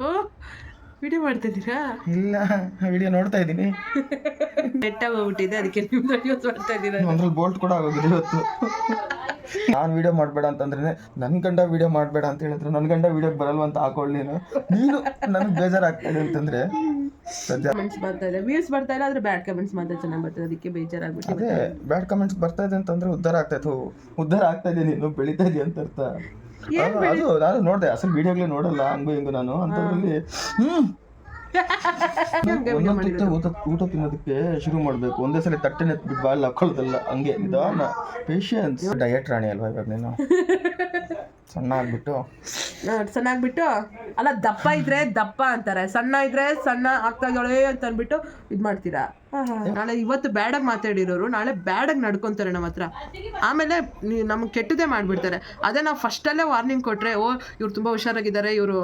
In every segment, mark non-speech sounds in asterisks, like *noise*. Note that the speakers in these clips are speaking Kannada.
ಓ ವಿಡಿಯೋ ಮಾಡ್ತಾ ಇದ್ದೀರಾ? ಇಲ್ಲ ವಿಡಿಯೋ ನೋಡ್ತಾ ಇದ್ದೀನಿ. ಬೆಟ್ಟ ಹೋಗ್ಬಿಟ್ಟಿದೆ ಅದಕ್ಕೆ ನೀವು ಮಾಡ್ತಾ ಇದ್ದೀರಾ? ಒಂದ್ರಲ್ಲಿ ಬೋಲ್ಟ್ ಕೂಡ ಆಗೋಗಿದೆ ಇವತ್ತು. ನಾನು ವಿಡಿಯೋ ಮಾಡಬೇಡ ಅಂತಂದ್ರೆ ನನ್ನ ಗಂಡ ವಿಡಿಯೋ ಮಾಡಬೇಡ ಅಂತ ಹೇಳಿದ್ರೆ ನನ್ನ ಗಂಡ ವಿಡಿಯೋ ಬರಲ್ವ ಅಂತ ಹಾಕೊಳ್ಳಿ ನೀನು. ನೀನು ನನಗೆ ಬೇಜಾರಾಗ್ತದೆ ಅಂತಂದ್ರೆ. ಸದ್ಯ ಕಮೆಂಟ್ಸ್ ಬರ್ತಾ ಇದೆ. ವ್ಯೂಸ್ ಬರ್ತಾ ಇಲ್ಲ ಆದ್ರೆ ಬ್ಯಾಡ್ ಕಮೆಂಟ್ಸ್ ಮಾತ್ರ ಚೆನ್ನಾಗಿ ಬರ್ತದೆ ಅದಕ್ಕೆ ಬೇಜಾರಾಗ್ಬಿಟ್ಟು ಅದೇ ಬ್ಯಾಡ್ ಕಮೆಂಟ್ಸ್ ಬರ್ತಾ ಇದೆ ಅಂತಂದ್ರೆ ಉದ್ಧಾರ ಆಗ್ತಾ ಇತ್ತು. ಉದ್ಧಾರ ಆಗ್ತಾ ಇದೆ ನೀನು ಬೆಳಿತಾ ಇದೆಯಾ ಅಂತ ಅರ್ಥ. ಅದು ನಾನು ನೋಡಿದೆ ಅಸಲು ವಿಡಿಯೋಗ್ಲೇ ನೋಡಲ್ಲ ಹಂಗು ಹಿಂಗು ನಾನು. ಅಂತದ್ರಲ್ಲಿ ಹ್ಮ್ ಒಂದೊಂದು ಊಟ ಊಟ ತಿನ್ನೋದಕ್ಕೆ ಶುರು ಮಾಡಬೇಕು. ಒಂದೇ ಸಲ ತಟ್ಟೆ ಎತ್ಬಿಟ್ಟು ಬಾಯಲ್ಲಿ ಹಾಕೊಳ್ಳೋದಲ್ಲ ಹಂಗೆ. ನಿಧಾನ. ಪೇಷನ್ಸ್ ಡಯಟ್ ರಾಣಿ ಅಲ್ವಾ ಇವಾಗ ನೀನು? *laughs* ಸಣ್ಣ ಆಗ್ಬಿಟ್ಟು ಸಣ್ಣಾಗ್ಬಿಟ್ಟು ಅಲ್ಲ ದಪ್ಪ ಇದ್ರೆ ದಪ್ಪ ಅಂತಾರೆ. ಸಣ್ಣ ಇದ್ರೆ ಸಣ್ಣ ಆಗ್ತಾಗಳೇ ಇದ್ದಾಳೆ ಅಂತ ಅಂದ್ಬಿಟ್ಟು ಇದ್ ಮಾಡ್ತೀರಾ? ನಾಳೆ ಇವತ್ತು ಬ್ಯಾಡಾಗಿ ಮಾತಾಡಿರೋರು ನಾಳೆ ಬ್ಯಾಡಾಗಿ ನಡ್ಕೊಂತಾರೆ ನಮ್ಮ ಹತ್ರ. ಆಮೇಲೆ ನಮ್ಗೆ ಕೆಟ್ಟದೇ ಮಾಡ್ಬಿಡ್ತಾರೆ. ಅದೇ ನಾವು ಫಸ್ಟಲ್ಲೇ ವಾರ್ನಿಂಗ್ ಕೊಟ್ರೆ ಓ ಇವ್ರು ತುಂಬಾ ಹುಷಾರಾಗಿದ್ದಾರೆ ಇವರು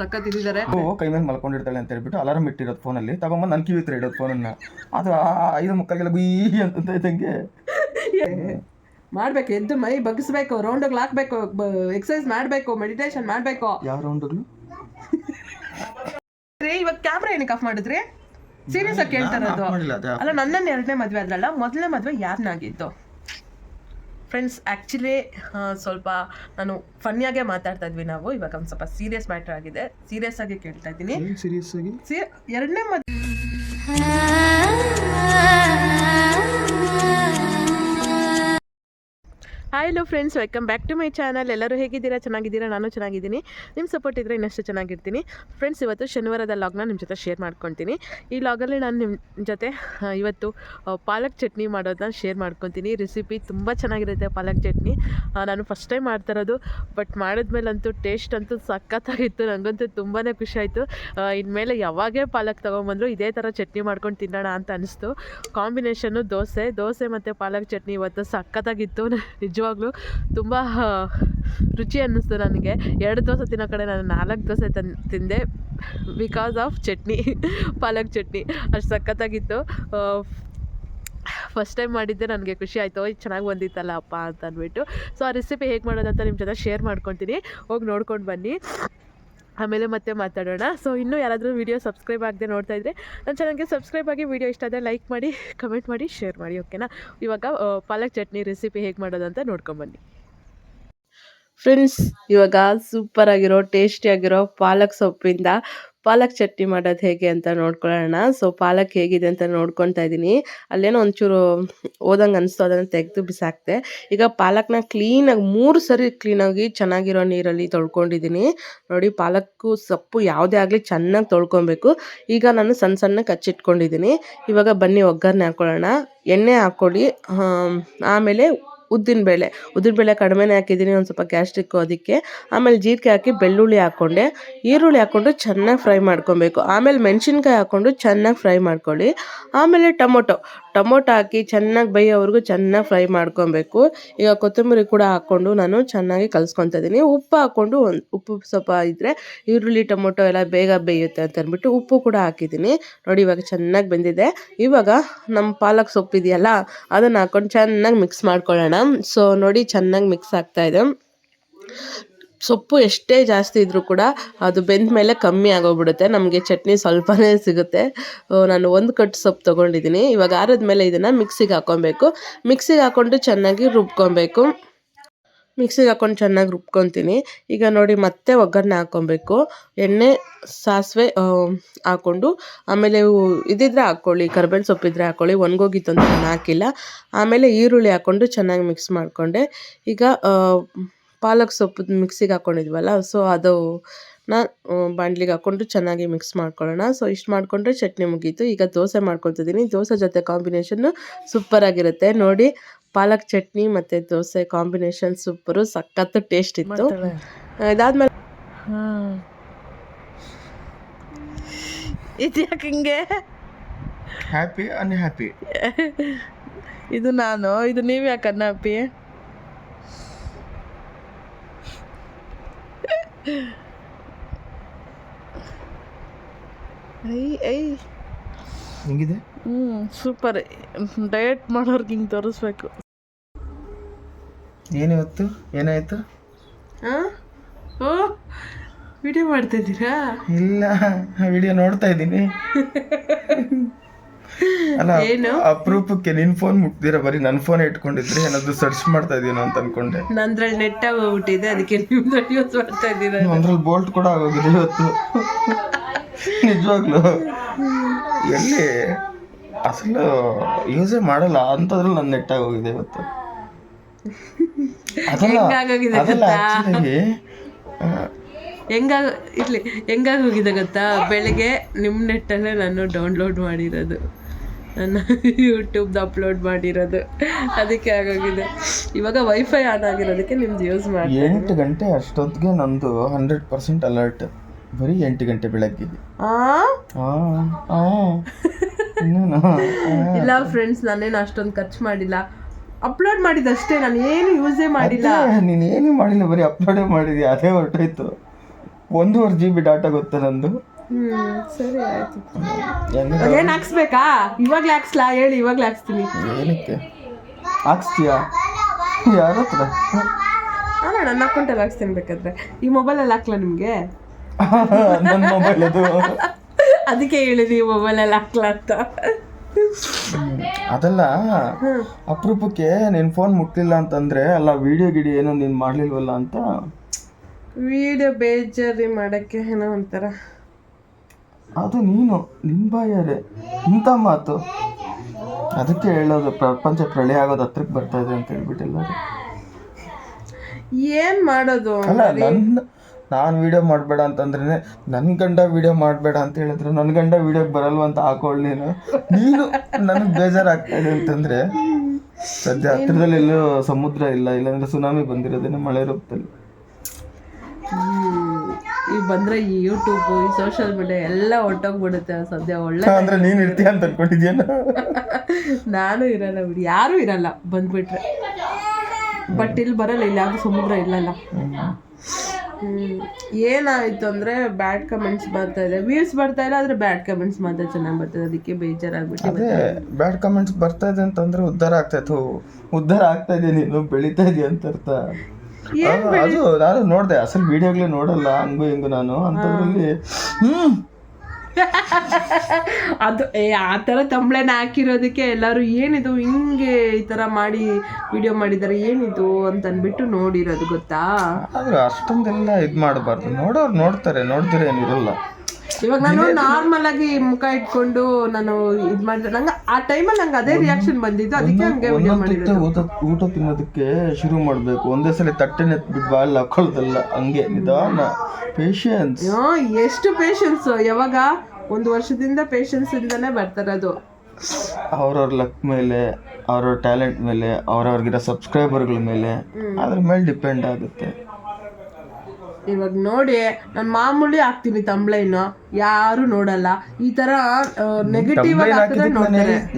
ಸಖತ್ ಇದ್ದಾರೆ ಓ ಕೈ ಮೇಲೆ ಮಲ್ಕೊಂಡಿರ್ತಾಳೆ ಅಂತ ಹೇಳ್ಬಿಟ್ಟು ಅಲಾರಂ ಇಟ್ಟಿರೋದು ಫೋನಲ್ಲಿ ತಗೊಂಬಂದು ನನ್ನ ಕಿವಿತ್ರ ಇಡೋದು ಫೋನನ್ನ ಅದು ಐದು ಮುಕ್ಕಾಲಿಗೆಲ್ಲ ಬೀ ಅಂತ ಇದ್ದಂಗೆ ಮಾಡ್ಬೇಕು ಎದ್ದು ಮೈ ಬಗ್ಸ್ಬೇಕು ರೌಂಡ್ಗಳು ಹಾಕ್ಬೇಕು ಎಕ್ಸಸೈಸ್ ಮಾಡ್ಬೇಕು ಮೆಡಿಟೇಷನ್ ಮಾಡ್ಬೇಕು. ಯಾವ ರೌಂಡ್ಗಳು ಇವಾಗ ಕ್ಯಾಮ್ರಾ ಏನಕ್ಕೆ ಆಫ್ ಮಾಡಿದ್ರಿ? ಸೀರಿಯಸ್ ಆಗಿ ಕೇಳ್ತಾ ಇರೋದು. ಅಲ್ಲ ನನ್ನನ್ನು ಎರಡನೇ ಮದುವೆ ಆದ್ರಲ್ಲ ಮೊದಲನೇ ಮದುವೆ ಯಾರನ್ನಾಗಿತ್ತು ಫ್ರೆಂಡ್ಸ್ ಆ್ಯಕ್ಚುಲಿ ಸ್ವಲ್ಪ ನಾನು ಫನ್ನಿಯಾಗೆ ಮಾತಾಡ್ತಾ ಇದ್ವಿ ನಾವು. ಇವಾಗ ಒಂದು ಸ್ವಲ್ಪ ಸೀರಿಯಸ್ ಮ್ಯಾಟರ್ ಆಗಿದೆ. ಸೀರಿಯಸ್ ಆಗಿ ಕೇಳ್ತಾ ಇದ್ದೀನಿ. ಸೀರಿಯಸ್ ಆಗಿ? ಸಿ ಎರಡನೇ ಮದುವೆ *laughs* hi hello friends welcome back to my channel ಎಲ್ಲರೂ ಹೇಗಿದ್ದೀರಾ? ಚೆನ್ನಾಗಿದ್ದೀರಾ? ನಾನು ಚೆನ್ನಾಗಿದ್ದೀನಿ. ನಿಮ್ಮ ಸಪೋರ್ಟ್ ಇದ್ದರೆ ಇನ್ನಷ್ಟು ಚೆನ್ನಾಗಿರ್ತೀನಿ. ಫ್ರೆಂಡ್ಸ್ ಇವತ್ತು ಶನಿವಾರದ ಲಾಗ್ನ ನಿಮ್ಮ ಜೊತೆ ಶೇರ್ ಮಾಡ್ಕೊತೀನಿ. ಈ ಲಾಗಲ್ಲಿ ನಾನು ನಿಮ್ಮ ಜೊತೆ ಇವತ್ತು ಪಾಲಕ್ ಚಟ್ನಿ ಮಾಡೋದನ್ನ ಶೇರ್ ಮಾಡ್ಕೊತೀನಿ. ರೆಸಿಪಿ ತುಂಬ ಚೆನ್ನಾಗಿರುತ್ತೆ ಪಾಲಕ್ ಚಟ್ನಿ. ನಾನು ಫಸ್ಟ್ ಟೈಮ್ ಮಾಡ್ತಾ ಇರೋದು ಬಟ್ ಮಾಡಿದ್ಮೇಲಂತೂ ಟೇಸ್ಟ್ ಅಂತೂ ಸಖತ್ತಾಗಿತ್ತು. ನನಗಂತೂ ತುಂಬಾ ಖುಷಿ ಆಯಿತು. ಇನ್ಮೇಲೆ ಯಾವಾಗೇ ಪಾಲಕ್ ತೊಗೊಂಬಂದ್ರು ಇದೇ ಥರ ಚಟ್ನಿ ಮಾಡ್ಕೊಂಡು ತಿನ್ನೋಣ ಅಂತ ಅನಿಸ್ತು. ಕಾಂಬಿನೇಷನ್ನು ದೋಸೆ ದೋಸೆ ಮತ್ತು ಪಾಲಕ್ ಚಟ್ನಿ ಇವತ್ತು ಸಖತ್ತಾಗಿತ್ತು. ನಿಜವಾಗ್ಲೂ ತುಂಬ ರುಚಿ ಅನ್ನಿಸ್ತು ನನಗೆ. ಎರಡು ದೋಸೆ ತಿನ್ನೋ ಕಡೆ ನಾನು ನಾಲ್ಕು ದೋಸೆ ತನ್, ತಿಂದೆ ಬಿಕಾಸ್ ಆಫ್ ಚಟ್ನಿ, ಪಾಲಕ್ ಚಟ್ನಿ. ಅಷ್ಟು ಸಖತ್ತಾಗಿತ್ತು. ಫಸ್ಟ್ ಟೈಮ್ ಮಾಡಿದ್ದೆ, ನನಗೆ ಖುಷಿ ಆಯಿತು. ಚೆನ್ನಾಗಿ ಬಂದಿತ್ತಲ್ಲ ಅಪ್ಪ ಅಂತ ಅಂದ್ಬಿಟ್ಟು. ಸೊ ಆ ರೆಸಿಪಿ ಹೇಗೆ ಮಾಡೋದಂತ ನಿಮ್ಮ ಜೊತೆ ಶೇರ್ ಮಾಡ್ಕೊತೀನಿ. ಹೋಗಿ ನೋಡ್ಕೊಂಡು ಬನ್ನಿ. ಆಮೇಲೆ ಮತ್ತೆ ಮಾತಾಡೋಣ. ಸೊ ಇನ್ನೂ ಯಾರಾದರೂ ವೀಡಿಯೋ ಸಬ್ಸ್ಕ್ರೈಬ್ ಆಗದೆ ನೋಡ್ತಾ ಇದ್ರೆ ನನ್ನ ಚಾನಲ್ಗೆ ಸಬ್ಸ್ಕ್ರೈಬ್ ಆಗಿ ವೀಡಿಯೋ ಇಷ್ಟ ಆದರೆ ಲೈಕ್ ಮಾಡಿ ಕಮೆಂಟ್ ಮಾಡಿ ಶೇರ್ ಮಾಡಿ ಓಕೆನಾ ಇವಾಗ ಪಾಲಕ್ ಚಟ್ನಿ ರೆಸಿಪಿ ಹೇಗೆ ಮಾಡೋದು ಅಂತ ನೋಡ್ಕೊಂಬನ್ನಿ ಫ್ರೆಂಡ್ಸ್ ಇವಾಗ ಸೂಪರ್ ಆಗಿರೋ ಟೇಸ್ಟಿಯಾಗಿರೋ ಪಾಲಕ್ ಸೊಪ್ಪಿಂದ ಪಾಲಕ್ ಚಟ್ನಿ ಮಾಡೋದು ಹೇಗೆ ಅಂತ ನೋಡ್ಕೊಳ್ಳೋಣ. ಸೊ ಪಾಲಕ್ ಹೇಗಿದೆ ಅಂತ ನೋಡ್ಕೊತಾ ಇದ್ದೀನಿ. ಅಲ್ಲೇನೋ ಒಂಚೂರು ಓದಂಗೆ ಅನಿಸ್ತು, ಅದನ್ನು ತೆಗೆದು ಬಿಸಾಕ್ತೆ ಈಗ ಪಾಲಕ್ನ ಕ್ಲೀನಾಗಿ ಮೂರು ಸರಿ ಕ್ಲೀನಾಗಿ ಚೆನ್ನಾಗಿರೋ ನೀರಲ್ಲಿ ತೊಳ್ಕೊಂಡಿದ್ದೀನಿ. ನೋಡಿ, ಪಾಲಕ್ಕು ಸೊಪ್ಪು ಯಾವುದೇ ಆಗಲಿ ಚೆನ್ನಾಗಿ ತೊಳ್ಕೊಬೇಕು. ಈಗ ನಾನು ಸಣ್ಣ ಸಣ್ಣ ಕಚ್ಚಿಟ್ಕೊಂಡಿದ್ದೀನಿ. ಇವಾಗ ಬನ್ನಿ, ಒಗ್ಗರಣೆ ಹಾಕ್ಕೊಳ್ಳೋಣ ಎಣ್ಣೆ ಹಾಕ್ಕೊಳ್ಳಿ. ಆಮೇಲೆ ಉದ್ದಿನಬೇಳೆ ಉದ್ದಿನಬೇಳೆ ಕಡಿಮೆನೇ ಹಾಕಿದ್ದೀನಿ, ಒಂದು ಸ್ವಲ್ಪ ಗ್ಯಾಸ್ಟ್ರಿಕ್ಕು ಅದಕ್ಕೆ. ಆಮೇಲೆ ಜೀರಿಗೆ ಹಾಕಿ ಬೆಳ್ಳುಳ್ಳಿ ಹಾಕ್ಕೊಂಡೆ ಈರುಳ್ಳಿ ಹಾಕ್ಕೊಂಡು ಚೆನ್ನಾಗಿ ಫ್ರೈ ಮಾಡ್ಕೊಬೇಕು. ಆಮೇಲೆ ಮೆಣಸಿನ್ಕಾಯಿ ಹಾಕ್ಕೊಂಡು ಚೆನ್ನಾಗಿ ಫ್ರೈ ಮಾಡ್ಕೊಳ್ಳಿ. ಆಮೇಲೆ ಟೊಮೊಟೊ ಟೊಮೊಟೊ ಹಾಕಿ ಚೆನ್ನಾಗಿ ಬೇಯೋವರೆಗೂ ಚೆನ್ನಾಗಿ ಫ್ರೈ ಮಾಡ್ಕೊಬೇಕು. ಈಗ ಕೊತ್ತಂಬರಿ ಕೂಡ ಹಾಕ್ಕೊಂಡು ನಾನು ಚೆನ್ನಾಗಿ ಕಲಿಸ್ಕೊತಾ ಇದ್ದೀನಿ ಉಪ್ಪು ಹಾಕ್ಕೊಂಡು ಉಪ್ಪು ಸ್ವಲ್ಪ ಇದ್ದರೆ ಈರುಳ್ಳಿ, ಟೊಮೊಟೊ ಎಲ್ಲ ಬೇಗ ಬೇಯುತ್ತೆ ಅಂತ ಅಂದ್ಬಿಟ್ಟು ಉಪ್ಪು ಕೂಡ ಹಾಕಿದ್ದೀನಿ ನೋಡಿ ಇವಾಗ ಚೆನ್ನಾಗಿ ಬೆಂದಿದೆ. ಇವಾಗ ನಮ್ಮ ಪಾಲಕ್ ಸೊಪ್ಪು ಇದೆಯಲ್ಲ, ಅದನ್ನು ಹಾಕ್ಕೊಂಡು ಚೆನ್ನಾಗಿ ಮಿಕ್ಸ್ ಮಾಡ್ಕೊಳ್ಳೋಣ. ಸೊ ನೋಡಿ ಚೆನ್ನಾಗಿ ಮಿಕ್ಸ್ ಆಗ್ತಾ ಇದೆ. ಸೊಪ್ಪು ಎಷ್ಟೇ ಜಾಸ್ತಿ ಇದ್ದರೂ ಕೂಡ ಅದು ಬೆಂದ ಮೇಲೆ ಕಮ್ಮಿ ಆಗೋಗ್ಬಿಡುತ್ತೆ. ನಮಗೆ ಚಟ್ನಿ ಸ್ವಲ್ಪನೇ ಸಿಗುತ್ತೆ. ನಾನು ಒಂದು ಕಟ್ಟು ಸೊಪ್ಪು ತೊಗೊಂಡಿದ್ದೀನಿ. ಇವಾಗ ಆರಿದ್ಮೇಲೆ ಇದನ್ನು ಮಿಕ್ಸಿಗೆ ಹಾಕ್ಕೊಬೇಕು ಮಿಕ್ಸಿಗೆ ಹಾಕ್ಕೊಂಡು ಚೆನ್ನಾಗಿ ರುಬ್ಕೊಬೇಕು. ಮಿಕ್ಸಿಗೆ ಹಾಕ್ಕೊಂಡು ಚೆನ್ನಾಗಿ ರುಬ್ಕೊತೀನಿ. ಈಗ ನೋಡಿ ಮತ್ತೆ ಒಗ್ಗರಣೆ ಹಾಕ್ಕೊಬೇಕು ಎಣ್ಣೆ, ಸಾಸಿವೆ ಹಾಕ್ಕೊಂಡು ಆಮೇಲೆ ಇದಿದ್ರೆ ಹಾಕ್ಕೊಳ್ಳಿ, ಕರ್ಬೇವಿನ ಸೊಪ್ಪಿದ್ರೆ ಹಾಕ್ಕೊಳ್ಳಿ. ಒಣಗೋಗಿತ್ತು ಅಂತ ನಾನು ಹಾಕಿಲ್ಲ. ಆಮೇಲೆ ಈರುಳ್ಳಿ ಹಾಕ್ಕೊಂಡು ಚೆನ್ನಾಗಿ ಮಿಕ್ಸ್ ಮಾಡಿಕೊಂಡೆ. ಈಗ ಪಾಲಕ್ ಸೊಪ್ಪು ಮಿಕ್ಸಿಗೆ ಹಾಕ್ಕೊಂಡಿದ್ವಲ್ಲ ಸೊ ಅದು ನಾ ಬಾಂಡ್ಲಿಗೆ ಹಾಕ್ಕೊಂಡು ಚೆನ್ನಾಗಿ ಮಿಕ್ಸ್ ಮಾಡ್ಕೊಳ್ಳೋಣ. ಸೊ ಇಷ್ಟು ಮಾಡಿಕೊಂಡ್ರೆ ಚಟ್ನಿ ಮುಗೀತು. ಈಗ ದೋಸೆ ಮಾಡ್ಕೊತಿದ್ದೀನಿ ದೋಸೆ ಜೊತೆ ಕಾಂಬಿನೇಷನ್ನು ಸೂಪರಾಗಿರುತ್ತೆ ನೋಡಿ ಪಾಲಕ್ ಚಟ್ನಿ ಮತ್ತು ದೋಸೆ ಕಾಂಬಿನೇಷನ್ ಸೂಪರು. ಸಖತ್ತು ಟೇಸ್ಟ್ ಇತ್ತು. ಇದಾದ್ಮೇಲೆ ಇದ್ಯಾಕೆ ಹಿಂಗೆ? ಹ್ಯಾಪಿ ಅನ್ಹ್ಯಾಪಿ ಇದು ನಾನು. ಇದು ನೀವು ಯಾಕೆ ಅನ್ನಾಪಿ ಐ ಐ. ಹೆಂಗಿದೆ? ಹ್ಞೂ ಸೂಪರ್ ಡಯಟ್ ಮಾಡೋರ್ಗೆ ಹಿಂಗೆ ತೋರಿಸ್ಬೇಕು. ಏನಿವತ್ತು? ಏನಾಯ್ತು? ಹಾಂ ಓ ವಿಡಿಯೋ ಮಾಡ್ತಾ ಇದ್ದೀರಾ? ಇಲ್ಲ ವಿಡಿಯೋ ನೋಡ್ತಾ ಇದ್ದೀನಿ. *laughs* ಅಲ್ಲ ಏನು? ಅಪರೂಪಕ್ಕೆ ನಿನ್ ಫೋನ್ ಮುಟ್ದಿರ ಬರೀ ನನ್ನ ಫೋನ್ ಇಟ್ಕೊಂಡಿದ್ರೆ ಏನಾದ್ರು ಸರ್ಚ್ ಮಾಡ್ತಾ ಇದೀನ ಅಂತ ಅನ್ಕೊಂಡೆ. ನಂದ್ರಲ್ಲಿ ನೆಟ್ ಹೋಗ್ಬಿಟ್ಟಿದೆ ಅದಕ್ಕೆ ನಿಮ್ದ್ರಲ್ಲಿ ಯೂಸ್ ಮಾಡ್ತಾ ಇದ್ದೀನಿ ಬೋಲ್ಟ್ ಕೂಡ ಆಗೋಗಿದೆ ಇವತ್ತು. ನಿಜವಾಗ್ಲು. ಎಲ್ಲಿ? ಅಸಲು ಯೂಸೇ ಮಾಡಲ್ಲ ಅಂತದ್ರಲ್ಲಿ ನನ್ನ ನೆಟ್ ಆಗೋಗಿದೆ ಇವತ್ತು. ಅದಲ್ಲ ಅದಲ್ಲ? ಆಕ್ಚುಲಿ ಹೆಂಗಾಗ ಇರ್ಲಿ ಹೆಂಗಾಗಿ ಹೋಗಿದೆ ಗೊತ್ತಾ? ಬೆಳಿಗ್ಗೆ ನಿಮ್ಮ ನೆಟ್ಟಲ್ಲೇ ನಾನು ಡೌನ್ಲೋಡ್ ಮಾಡಿರೋದು. ನನ್ನ ಯೂಟ್ಯೂಬ್ದು ಅಪ್ಲೋಡ್ ಮಾಡಿರೋದು. ಅದಕ್ಕೆ ಆಗೋಗಿದೆ. ಇವಾಗ ವೈಫೈ ಆನ್ ಆಗಿರೋದಕ್ಕೆ ನಿಮ್ದು ಯೂಸ್ ಮಾಡಿ ಎಂಟು ಗಂಟೆ ಅಷ್ಟೊತ್ತಿಗೆ ನಂದು ಹಂಡ್ರೆಡ್ ಪರ್ಸೆಂಟ್ ಅಲರ್ಟ್ ಬರೀ ಎಂಟು ಗಂಟೆ ಬೆಳಗ್ಗೆ? ಇಲ್ಲ ಫ್ರೆಂಡ್ಸ್ ನಾನೇನು ಅಷ್ಟೊಂದು ಖರ್ಚು ಮಾಡಿಲ್ಲ. ಅಪ್ಲೋಡ್ ಮಾಡಿದಷ್ಟೇ ನಾನು ಏನು ಯೂಸೇ ಮಾಡಿಲ್ಲ. ನೀನು ನೀನ್ ಏನು ಮಾಡಿಲ್ಲ ಬರೀ ಅಪ್ಲೋಡೇ ಮಾಡಿದ್ಯಾ? ಅದೇ ಹೊರಟೋಯ್ತು. ಒಂದೂವರೆ ಜಿ ಬಿ ಡಾಟಾ ಗೊತ್ತಾ ನಂದು? ಹ್ಮ್ ಸರಿ ಆಯ್ತು. ಹೆಂಗ ಏನ್ ಹಾಕ್ಸ್ಬೇಕಾ? ಇವಾಗ್ಲೇ ಹಾಕ್ಸ್ಲಾ? ಹೇಳಿ ಇವಾಗ್ಲೇ ಹಾಕ್ಸ್ತೀನಿ. ಏನಕ್ಕೆ? ಹಾಕ್ಸ್ತೀಯಾ? ಯಾರ ಹತ್ರ? ಅಲ್ಲ ನನ್ನ ಅಕೌಂಟಲ್ಲಿ ಹಾಕ್ಸ್ತೀನಿ ಬೇಕಾದ್ರೆ. ಈ ಮೊಬೈಲಲ್ಲಿ ಹಾಕ್ಲಾ ನಿಮಗೆ? ನನ್ನ ಮೊಬೈಲ್ ಅದು. ಅದಕ್ಕೆ ಹೇಳಿದ್ವಿ ಈ ಮೊಬೈಲಲ್ಲಿ ಹಾಕ್ಲಾ ಅಂತ. ಅದಲ್ಲ ಅಪರೂಪಕ್ಕೆ ನಿನ್ ಫೋನ್ ಮುಟ್ಲಿಲ್ಲ ಅಂತಂದ್ರೆ ಅಲ್ಲ ವಿಡಿಯೋ ಗಿಡಿ ಏನೋ ನೀನ್ ಮಾಡ್ಲಿಲ್ವಲ್ಲ ಅಂತ? ವಿಡಿಯೋ ಬೇಜಾರಿ ಮಾಡಕ್ಕೆ ಏನೋ ಒಂಥರ. ಅದು ನೀನು ನಿನ್ ಬಾಯಾರೆ ಇಂಥ ಮಾತು. ಅದಕ್ಕೆ ಹೇಳೋದು ಪ್ರಪಂಚ ಪ್ರಳಯ ಆಗೋದು ಹತ್ರಕ್ಕೆ ಬರ್ತಾ ಇದೆ ಅಂತ ಹೇಳ್ಬಿಟ್ಟು ಎಲ್ಲರೂ. ಏನ್ ಮಾಡೋದು ಅಲ್ಲ ನನ್ನ ನಾನು ವಿಡಿಯೋ ಮಾಡಬೇಡ ಅಂತಂದ್ರೆ ನನ್ನ ಗಂಡ ವಿಡಿಯೋ ಮಾಡಬೇಡ ಅಂತ ಹೇಳಿದ್ರು ನನ್ನ ಗಂಡ ವಿಡಿಯೋ ಬರಲ್ವ ಅಂತ ಹಾಕೊಳ್ಳಿ ನೀನು. ನೀನು ನನಗೆ ಬೇಜಾರಾಗ್ತಾ ಇದೆ ಅಂತಂದ್ರೆ ಸದ್ಯ ಹತ್ರದಲ್ಲಿ ಎಲ್ಲೂ ಸಮುದ್ರ ಇಲ್ಲ ಇಲ್ಲಾಂದ್ರೆ ಸುನಾಮಿ ಬಂದಿರೋದೇನೆ ಮಳೆ ರೂಪದಲ್ಲಿ. ಈಗ ಬಂದ್ರೆ ಈ ಯೂಟ್ಯೂಬ್ ಈ ಸೋಷಿಯಲ್ ಮೀಡಿಯಾ ಎಲ್ಲ ಹೊಟ್ಟೋಗ್ಬಿಡುತ್ತೆ ಸದ್ಯ. ಒಳ್ಳೆ ಅಂದ್ರೆ ನೀನು ಇರ್ತೀಯ ಅಂತ ಅನ್ಕೊಂಡಿದ್ಯೇನ? *laughs* ನಾನು ಇರಲ್ಲ ಬಿಡಿ. ಯಾರು ಇರಲ್ಲ ಬಂದ್ಬಿಟ್ರೆ. ಬಟ್ ಇಲ್ಲಿ ಬರಲ್ಲ ಇಲ್ಲ ಯಾವ್ದು ಸಮುದ್ರ ಇಲ್ಲಲ್ಲ. ಏನಾಯ್ತು ಅಂದ್ರೆ ಬ್ಯಾಡ್ ಕಮೆಂಟ್ಸ್ ಬರ್ತಾ ಇದೆ. ವ್ಯೂಸ್ ಬರ್ತಾ ಇಲ್ಲ ಆದ್ರೆ ಬ್ಯಾಡ್ ಕಮೆಂಟ್ಸ್ ಮಾತ್ರ ಚೆನ್ನಾಗಿ ಬರ್ತದೆ ಅದಕ್ಕೆ ಬೇಜಾರಾಗ್ಬಿಟ್ಟು ಅದೇ ಬ್ಯಾಡ್ ಕಮೆಂಟ್ಸ್ ಬರ್ತಾ ಇದೆ ಅಂತಂದ್ರೆ ಉದ್ಧಾರ ಆಗ್ತಾ ಇತ್ತು ಉದ್ಧಾರ ಆಗ್ತಾ ಇದೆ ನೀನು ಬೆಳೀತಾ ಇದೆಯಾ ಅಂತ ಅರ್ಥ. ಅದು ನಾನು ನೋಡಿದೆ ಅಸಲ್ ವಿಡಿಯೋಗ್ಲೇ ನೋಡಲ್ಲ ಹಂಗು ಹಿಂಗು ನಾನು ಅಂತದ್ರಲ್ಲಿ ಹ್ಮ್. *laughs* ಅದು ಏ ಆ ಥರ ತಂಬ್ಳೆನ ಹಾಕಿರೋದಕ್ಕೆ ಎಲ್ಲರೂ ಏನಿದು ಹಿಂಗೆ ಈ ಥರ ಮಾಡಿ ವಿಡಿಯೋ ಮಾಡಿದ್ದಾರೆ ಏನಿದು ಅಂತ ಅಂದ್ಬಿಟ್ಟು ನೋಡಿರೋದು ಗೊತ್ತಾ? ಆದ್ರೆ ಅಷ್ಟೊಂದೆಲ್ಲ ಇದ್ ಮಾಡಬಾರ್ದು ನೋಡೋರು ನೋಡ್ತಾರೆ ನೋಡ್ದಿರ ಏನಿರಲ್ಲ. ಇವಾಗ ನಾನು ನಾರ್ಮಲ್ ಆಗಿ ಮುಖ ಇಟ್ಕೊಂಡು ನಾನು ಇದು ಮಾಡಿದ್ರೆ ನಂಗೆ ಆ ಟೈಮಲ್ಲಿ ನಂಗೆ ಅದೇ ರಿಯಾಕ್ಷನ್ ಬಂದಿದ್ದು. ಅದಕ್ಕೆ ಹಂಗೆ ವಿಡಿಯೋ ಊಟ ಊಟ ತಿನ್ನೋದಕ್ಕೆ ಶುರು ಮಾಡ್ಬೇಕು. ಒಂದೇ ಸಲ ತಟ್ಟೆನೆ ಎತ್ಬಿಟ್ಟು ಬಾಲ್ ಹಾಕೊಳ್ಳೋದಲ್ಲ. ಹಂಗೆ. ನಿಧಾನ. ಪೇಷನ್ಸ್ ಎಷ್ಟು ಪೇಷನ್ಸ್ ಯಾವಾಗ? ಒಂದು ವರ್ಷದಿಂದ ಪೇಷನ್ಸ್ ಇಂದಾನೆ ಅದು ಅವ್ರವ್ರ ಲಕ್ ಮೇಲೆ ಅವ್ರವ್ರ ಟ್ಯಾಲೆಂಟ್ ಮೇಲೆ ಅವ್ರವ್ರಿಗಿರೋ ಸಬ್ಸ್ಕ್ರೈಬರ್ಗಳ ಮೇಲೆ ಅದ್ರ ಮೇಲೆ ಡಿಪೆಂಡ್ ಆಗುತ್ತೆ. ಇವಾಗ ನೋಡಿ ನಾನು ಮಾಮೂಲಿ ಹಾಕ್ತೀನಿ ತಂಬ್ಳೈನು ಯಾರು ನೋಡಲ್ಲ. ಈ ತರ ನೆಗೆಟಿವ್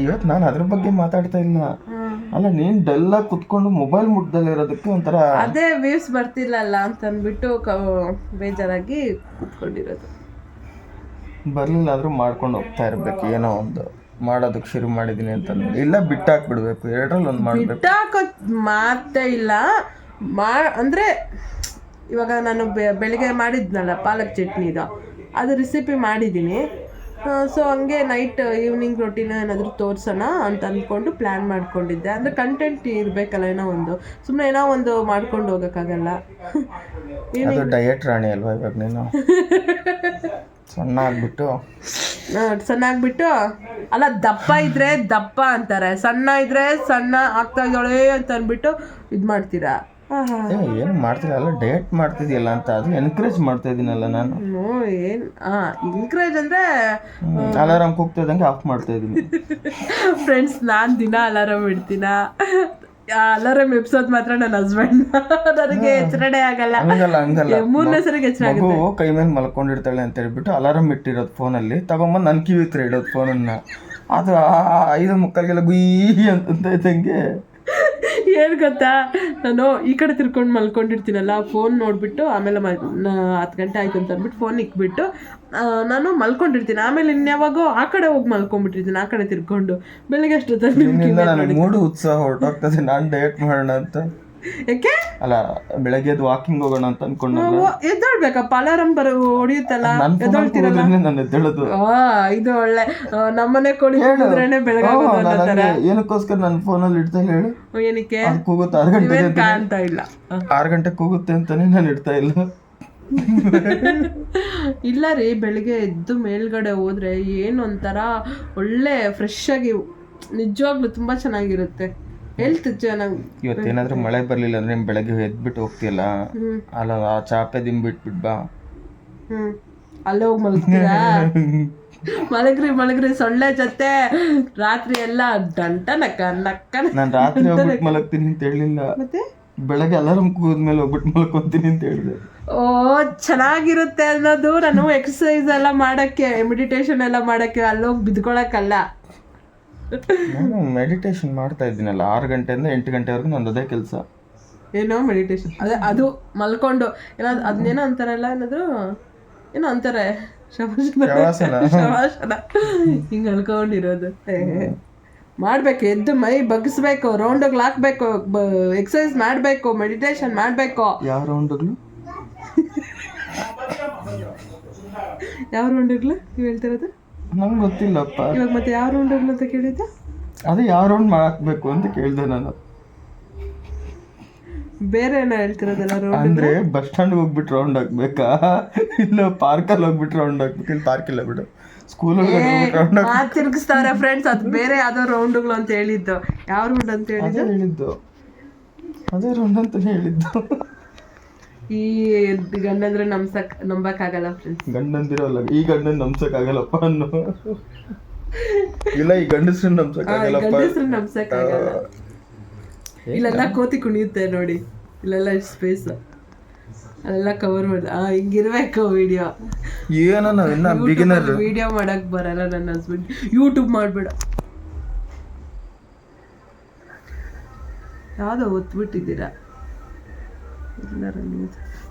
ಇವತ್ತು ನಾನು ಅದ್ರ ಬಗ್ಗೆ ಮಾತಾಡ್ತಾ ಇಲ್ಲ. ಅಲ್ಲ ನೀನ್ ಡಲ್ ಆಗಿ ಕುತ್ಕೊಂಡು ಮೊಬೈಲ್ ಮುಟ್ದಲ್ಲಿ ಇರೋದಕ್ಕೆ ಒಂಥರ ಅದೇ ವೇವ್ಸ್ ಬರ್ತಿಲ್ಲಲ್ಲ ಅಂತ ಅಂದ್ಬಿಟ್ಟು ಬೇಜಾರಾಗಿ ಕುತ್ಕೊಂಡಿರೋದು. ಬರ್ಲಿಲ್ಲ ಆದ್ರೂ ಮಾಡ್ಕೊಂಡು ಹೋಗ್ತಾ ಇರ್ಬೇಕು. ಏನೋ ಒಂದು ಮಾಡೋದಕ್ಕೆ ಶುರು ಮಾಡಿದೀನಿ ಅಂತ ಇಲ್ಲ ಬಿಟ್ಟಾಕ್ಬಿಡ್ಬೇಕು. ಎರಡರಲ್ಲಿ ಒಂದ್ ಮಾಡ್ಬೇಕು. ಬಿಟ್ಟಾಕೋ ಮಾತೇ ಇಲ್ಲ. ಮಾ ಅಂದರೆ ಇವಾಗ ನಾನು ಬೆಳಗ್ಗೆ ಬೆಳಿಗ್ಗೆ ಮಾಡಿದ್ನಲ್ಲ ಪಾಲಕ್ ಚಟ್ನಿದು. ಅದು ರೆಸಿಪಿ ಮಾಡಿದ್ದೀನಿ ಸೊ ಹಂಗೆ ನೈಟ್ ಈವ್ನಿಂಗ್ ರೊಟೀನ ಏನಾದರೂ ತೋರಿಸೋಣ ಅಂತ ಅಂದ್ಕೊಂಡು ಪ್ಲ್ಯಾನ್ ಮಾಡ್ಕೊಂಡಿದ್ದೆ. ಅಂದರೆ ಕಂಟೆಂಟ್ ಇರಬೇಕಲ್ಲ ಏನೋ ಒಂದು. ಸುಮ್ಮನೆ ಏನೋ ಒಂದು ಮಾಡ್ಕೊಂಡು ಹೋಗೋಕ್ಕಾಗಲ್ಲ. ಡಯಟ್ *laughs* ರಾಣಿ ಅಲ್ವಾ ಇವಾಗ ನೀನು? *laughs* ಸಣ್ಣ ಆಗ್ಬಿಟ್ಟು ಅಲ್ಲ ದಪ್ಪ ಇದ್ರೆ ದಪ್ಪ ಅಂತಾರೆ. ಸಣ್ಣ ಇದ್ರೆ ಸಣ್ಣ ಆಗ್ತಾ ಇದ್ದಾಳೆ ಅಂತ ಅಂದ್ಬಿಟ್ಟು ಇದು ಮಾಡ್ತೀರಾ ಏನು ಮಾಡ್ತಿಲ್ಲ ಅಲ್ಲ ಡಯಟ್ ಮಾಡ್ತಿದ್ಯಲ್ಲ ಅಂತ ಅದು ಎನ್ಕರೇಜ್ ಮಾಡ್ತಾ ಇದೀನಲ್ಲ ನಾನು. ಏನು ಆ ಅಂದರೆ ಅಂದ್ರೆ ಅಲಾರಾಮ್ ಕೂಗ್ತಾ ಇದ್ದಂಗೆ ಆಫ್ ಮಾಡ್ತಾ ಇದೀನಿ ಫ್ರೆಂಡ್ಸ್ ನಾನು ದಿನ ಅಲಾರಾಮ್ ಇಡ್ತೀನ. ಅಲಾರಾಮ್ ಎಪ್ಸೋದ್ ಮಾತ್ರ ನನ್ನ ಹಸ್ಬೆಂಡ್ ನನಗೆ ಎಚ್ಚರಡೆ ಆಗಲ್ಲ. ಹಂಗಲ್ಲ ಹಂಗಲ್ಲ. ಮೂರನೇ ಸರಿಗೆ ಎಚ್ಚರ ಮಗು ಕೈ ಮೇಲೆ ಮಲ್ಕೊಂಡಿರ್ತಾಳೆ ಅಂತ ಹೇಳ್ಬಿಟ್ಟು ಅಲಾರಾಮ್ ಇಟ್ಟಿರೋದು ಫೋನಲ್ಲಿ ತಗೊಂಬಂದು ನನ್ನ ಕಿವಿ ಹತ್ರ ಇಡೋದು ಫೋನನ್ನ ಅದು ಐದು ಮುಕ್ಕಾಲಿಗೆಲ್ಲ ಗುಯ್ ಅಂತ ಇದ್ದಂಗೆ. ಏನು ಗೊತ್ತಾ? ನಾನು ಈ ಕಡೆ ತಿರ್ಕೊಂಡು ಮಲ್ಕೊಂಡಿರ್ತೀನಲ್ಲ ಫೋನ್ ನೋಡ್ಬಿಟ್ಟು ಆಮೇಲೆ ಮಲ್ ಹತ್ತು ಗಂಟೆ ಆಯ್ತು ಅಂತ ಅಂದ್ಬಿಟ್ಟು ಫೋನ್ ಇಕ್ಬಿಟ್ಟು ನಾನು ಮಲ್ಕೊಂಡಿರ್ತೀನಿ. ಆಮೇಲೆ ಇನ್ಯಾವಾಗೋ ಆ ಕಡೆ ಹೋಗಿ ಮಲ್ಕೊಂಡ್ಬಿಟ್ಟಿರ್ತೀನಿ ಆ ಕಡೆ ತಿರ್ಕೊಂಡು. ಬೆಳಿಗ್ಗೆ ಅಷ್ಟೊತ್ತಲ್ಲಿ ಮೂಡು ಉತ್ಸಾಹ ಹೊರಟೋಗ್ತದೆ. ನಾನು ಡಯಟ್ ಮಾಡೋಣ ಅಂತ. ಯಾಕೆ? ಅಲ್ಲ ಬೆಳಗ್ಗೆ ಎದ್ದು ವಾಕಿಂಗ್ ಹೋಗೋಣ ಅಂತ ಅನ್ಕೊಂಡಲ್ಲ ಎದ್ದೇಳ್ಬೇಕಪ್ಪ ಅಲಾರಂ ಬರ ಹೊಡಿಯುತ್ತಲ್ಲ? ನಾನು ಎದ್ದೇಳೋದು. ಆ, ಇದು ಒಳ್ಳೆ ನಮ್ಮನೆ ಕೋಳಿ ಹೇಳಿದ್ರೇನೆ ಬೆಳಗ್ಗೆ ಏನಕ್ಕೋಸ್ಕರ ನನ್ನ ಫೋನಲ್ಲಿ ಇಡ್ತಾ ಹೇಳು. ಏನಕ್ಕೆ? ಕೂಗುತ್ತೆ? ಆರು ಗಂಟೆ ಅಂತ ಕಾಣ್ತಾ ಇಲ್ಲ. ಆರ್ ಗಂಟೆ ಕೂಗುತ್ತೆ ಅಂತಾನೆ ನಾನು ಇಡ್ತಾ ಇಲ್ಲ. *laughs* ಇಲ್ಲ ರೀ ಬೆಳಿಗ್ಗೆ ಎದ್ದು ಮೇಲ್ಗಡೆ ಹೋದ್ರೆ ಏನೊಂಥರ ಒಂಥರ ಒಳ್ಳೆ ಫ್ರೆಶ್ ಆಗಿ ನಿಜವಾಗ್ಲೂ ತುಂಬಾ ಚೆನ್ನಾಗಿರುತ್ತೆ. ಹೆಲ್ತ್ ಚೆನ್ನಾಗಿ ಇವತ್ತೇನಾದ್ರೂ ಮಳೆ ಬರ್ಲಿಲ್ಲ ಅಂದ್ರೆ ನೀನ್ ಬೆಳಗ್ಗೆ ಎದ್ಬಿಟ್ಟು ಹೋಗ್ತಿಯಲ್ಲ? ಅಲ್ಲ ಆ ಚಾಪೆ ದಿಂಬಿಟ್ಬಿಟ್ ಬಾ. ಹ್ಮ್. ಅಲ್ಲೇ ಹೋಗಿ ಮಲಗ್ತೀರಾ? *laughs* ಮಲಗ್ರಿ ಮಲಗ್ರಿ ಸೊಳ್ಳೆ ಜೊತೆ. ರಾತ್ರಿ ಎಲ್ಲ ದಂಟ ನಕ್ಕ ನಕ್ಕ ನಾನು ರಾತ್ರಿ ಹೋಗ್ಬಿಟ್ಟು ಮಲಗ್ತೀನಿ ಅಂತ ಹೇಳಿಲ್ಲ. ಮತ್ತೆ? ಬೆಳಗ್ಗೆ ಅಲಾರಂ ಕೂದ್ಮೇಲೆ ಹೋಗ್ಬಿಟ್ಟು ಮಲ್ಕೊಂತೀನಿ ಅಂತ ಹೇಳಿದೆ. ಓ ಚೆನ್ನಾಗಿರುತ್ತೆ ಅನ್ನೋದು. ನಾನು ಎಕ್ಸರ್ಸೈಜ್ ಎಲ್ಲ ಮಾಡಕ್ಕೆ ಮೆಡಿಟೇಷನ್ ಎಲ್ಲ ಮಾಡಕ್ಕೆ ಅಲ್ಲೋಗಿ ಬಿದ್ಕೊಳಕ್ಕಲ್ಲ. ನಾನು ಮೆಡಿಟೇಷನ್ ಮಾಡ್ತಾ ಇದ್ದೀನಲ್ಲ ಆರು ಗಂಟೆಯಿಂದ ಎಂಟು ಗಂಟೆವರೆಗೂ ನಂದು ಅದೇ ಕೆಲಸ. ಏನೋ ಮೆಡಿಟೇಷನ್ ಅದೇ ಅದು ಮಲ್ಕೊಂಡು ಏನಾದ್ರು ಅದನ್ನೇನೋ ಅಂತಾರಲ್ಲ ಏನಾದ್ರು ಏನೋ ಅಂತಾರೆ. ಶವಾಸನ. ಶವಾಸನ. ಹಿಂಗೆ ಅನ್ಕೊಂಡಿರೋದು. ಮಾಡ್ಬೇಕು ಎದ್ದು ಮೈ ಬಗ್ಸ್ಬೇಕು ರೌಂಡಿಗೆ ಹಾಕ್ಬೇಕು ಎಕ್ಸಸೈಸ್ ಮಾಡಬೇಕು ಮೆಡಿಟೇಷನ್ ಮಾಡಬೇಕು. ಯಾವ ರೌಂಡ್ಗಳು *laughs* ಯಾವ ರೌಂಡ್ಗಳು ನೀವು ಹೇಳ್ತಿರೋದು ನಂಗೆ ಗೊತ್ತಿಲ್ಲಪ್ಪ. ಇವಾಗ ಮತ್ತೆ ಯಾವ ರೌಂಡ್ಗಳು ಅಂತ ಕೇಳಿದ್ದೆ? ಅದೇ ಯಾವ ರೌಂಡ್ ಮಾಡಬೇಕು ಅಂತ ಕೇಳಿದೆ ನಾನು. ಬೇರೆ ಏನ ಹೇಳ್ತಿರೋದಲ್ಲ ರೌಂಡ್ ಅಂದ್ರೆ ಬಸ್ ಸ್ಟ್ಯಾಂಡ್ ಹೋಗ್ಬಿಟ್ಟು ರೌಂಡ್ ಹಾಕ್ಬೇಕಾ? ಇಲ್ಲ ಪಾರ್ಕಲ್ಲಿ ಹೋಗ್ಬಿಟ್ಟು ರೌಂಡ್ ಹಾಕ್ಬೇಕು? ಇಲ್ಲಿ ಪಾರ್ಕ್ ಇಲ್ಲ ಬಿಡು. ಸ್ಕೂಲ್ ರೌಂಡ್ ಮಾತು ತಿರುಗಿಸ್ತಾವ್ರೆ ಫ್ರೆಂಡ್ಸ್ ಅದು ಬೇರೆ ಯಾವ್ದೋ ರೌಂಡ್ಗಳು ಅಂತ ಹೇಳಿದ್ದು. ಯಾವ ರೌಂಡ್ ಅಂತ ಹೇಳಿದ್ದು? ಹೇಳಿದ್ದು. ಅದೇ ರೌಂಡ್ ಅಂತ ಹೇಳಿದ್ದು. ಈ ಗಂಡಂದ್ರೆ ನಮ್ಸಕ್ ನಂಬಕ್ಕಾಗಲ್ಲ ಫ್ರೆಂಡ್ಸ್ ಗಂಡಂದಿರೋಲ್ಲ ಈ ಗಂಡನ್ ನಂಬಸಕ್ಕಾಗಲ್ಲಪ್ಪ ಅನ್ನೋ. ಇಲ್ಲ ಈ ಗಂಡಸ್ರನ್ನ ನಂಬಸಕ್ಕಾಗಲ್ಲಪ್ಪ. ಗಂಡಸ್ರು ನಮ್ಸಕ್ಕಾಗಲ್ಲ ಇಲ್ಲೆಲ್ಲ ಕೋತಿ ಕುಣಿಯುತ್ತೆ ನೋಡಿ. ಇಲ್ಲೆಲ್ಲ ಸ್ಪೇಸ್ ಅಲ್ಲೆಲ್ಲ ಕವರ್ ಮಾಡಿ ಆ ಹಿಂಗಿರ್ಬೇಕು ವಿಡಿಯೋ ಏನೋ ಇನ್ನ ಬಿಗಿನರ್ ವಿಡಿಯೋ ಮಾಡಕ್ ಬರಲ್ಲ ನನ್ನ ಹಸ್ಬೆಂಡ್ ಯೂಟ್ಯೂಬ್ ಮಾಡ್ಬೇಡ. ಯಾವ್ದೋ ಒತ್ಬಿಟ್ಟಿದ್ದೀರಾ? ಎಲ್ಲರ.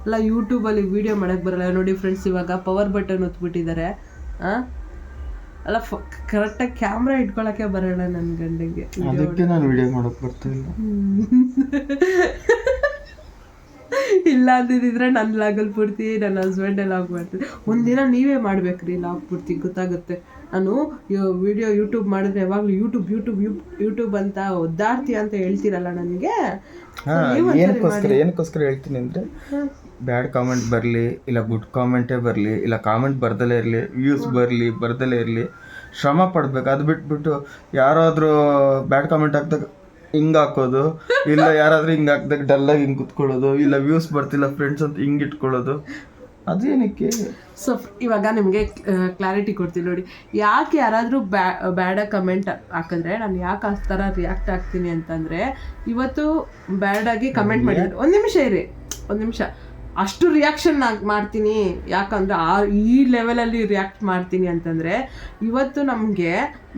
ಅಲ್ಲ ಯೂಟ್ಯೂಬಲ್ಲಿ ವೀಡಿಯೋ ಮಾಡೋಕೆ ಬರಲ್ಲ. ನೋಡಿ ಫ್ರೆಂಡ್ಸ್ ಇವಾಗ ಪವರ್ ಬಟನ್ ಒತ್ಬಿಟ್ಟಿದ್ದಾರೆ. ಆ? ಅಲ್ಲ ಕರೆಕ್ಟಾಗಿ ಕ್ಯಾಮ್ರಾ ಇಟ್ಕೊಳಕ್ಕೆ ಬರಲ್ಲ ನನ್ನ ಗಂಡಂಗೆ. ಅದಕ್ಕೆ ನಾನು ವಿಡಿಯೋ ಮಾಡೋಕೆ ಬರ್ತಿಲ್ಲ ಇಲ್ಲ. *laughs* ಇಲ್ಲ ಅಂದಿದ್ರೆ ನನ್ನ ಲಾಗಲ್ ಪೂರ್ತಿ ನನ್ನ ಹಸ್ಬೆಂಡ್ ಲಾಗ್ ಮಾಡ್ತೀನಿ ಒಂದಿನ ನೀವೇ ಮಾಡ್ಬೇಕ್ರಿ ಲಾಗ್ ಪೂರ್ತಿ ಗೊತ್ತಾಗುತ್ತೆ. ನಾನು ವಿಡಿಯೋ ಯೂಟ್ಯೂಬ್ ಮಾಡಿದ್ರೆ ಯಾವಾಗಲೂ ಯೂಟ್ಯೂಬ್ ಯೂಟ್ಯೂಬ್ ಯೂಟ್ಯೂಬ್ ಅಂತ ಒದ್ದಾಡ್ತೀಯ ಅಂತ ಹೇಳ್ತೀರಲ್ಲ ನನಗೆ? ಏನಕ್ಕೋಸ್ಕರ ಏನಕ್ಕೋಸ್ಕರ ಹೇಳ್ತೀನಿ ಅಂದ್ರೆ ಬ್ಯಾಡ್ ಕಾಮೆಂಟ್ ಬರಲಿ ಇಲ್ಲ ಗುಡ್ ಕಾಮೆಂಟೇ ಬರಲಿ ಇಲ್ಲ ಕಾಮೆಂಟ್ ಬರ್ದಲೇ ಇರಲಿ ವ್ಯೂಸ್ ಬರಲಿ ಬರ್ದಲೇ ಇರಲಿ ಶ್ರಮ ಪಡ್ಬೇಕು. ಅದು ಬಿಟ್ಬಿಟ್ಟು ಯಾರಾದರೂ ಬ್ಯಾಡ್ ಕಾಮೆಂಟ್ ಹಾಕ್ದಾಗ ಹಿಂಗೆ ಹಾಕೋದು ಇಲ್ಲ ಯಾರಾದರೂ ಹಿಂಗೆ ಹಾಕ್ದಾಗ ಡಲ್ಲಾಗಿ ಹಿಂಗೆ ಕುತ್ಕೊಳ್ಳೋದು ಇಲ್ಲ ವ್ಯೂಸ್ ಬರ್ತಿಲ್ಲ ಫ್ರೆಂಡ್ಸ್ ಅಂತ ಹಿಂಗೆ ಇಟ್ಕೊಳ್ಳೋದು ಅದೇನಕ್ಕೆ? ಸೊ ಇವಾಗ ನಿಮಗೆ ಕ್ಲಾರಿಟಿ ಕೊಡ್ತೀನಿ ನೋಡಿ. ಯಾಕೆ ಯಾರಾದರೂ ಬ್ಯಾ ಬ್ಯಾಡ ಕಮೆಂಟ್ ಹಾಕಿದ್ರೆ ನಾನು ಯಾಕೆ ಆ ಥರ ರಿಯಾಕ್ಟ್ ಆಗ್ತೀನಿ ಅಂತಂದರೆ ಇವತ್ತು ಬ್ಯಾಡಾಗಿ ಕಮೆಂಟ್ ಮಾಡಿದ್ರು. ಒಂದು ನಿಮಿಷ ಇರಿ. ಒಂದು ನಿಮಿಷ. ಅಷ್ಟು ರಿಯಾಕ್ಷನ್ ಮಾಡ್ತೀನಿ. ಯಾಕಂದ್ರೆ ಆ ಈ ಲೆವೆಲಲ್ಲಿ ರಿಯಾಕ್ಟ್ ಮಾಡ್ತೀನಿ ಅಂತಂದರೆ ಇವತ್ತು ನಮಗೆ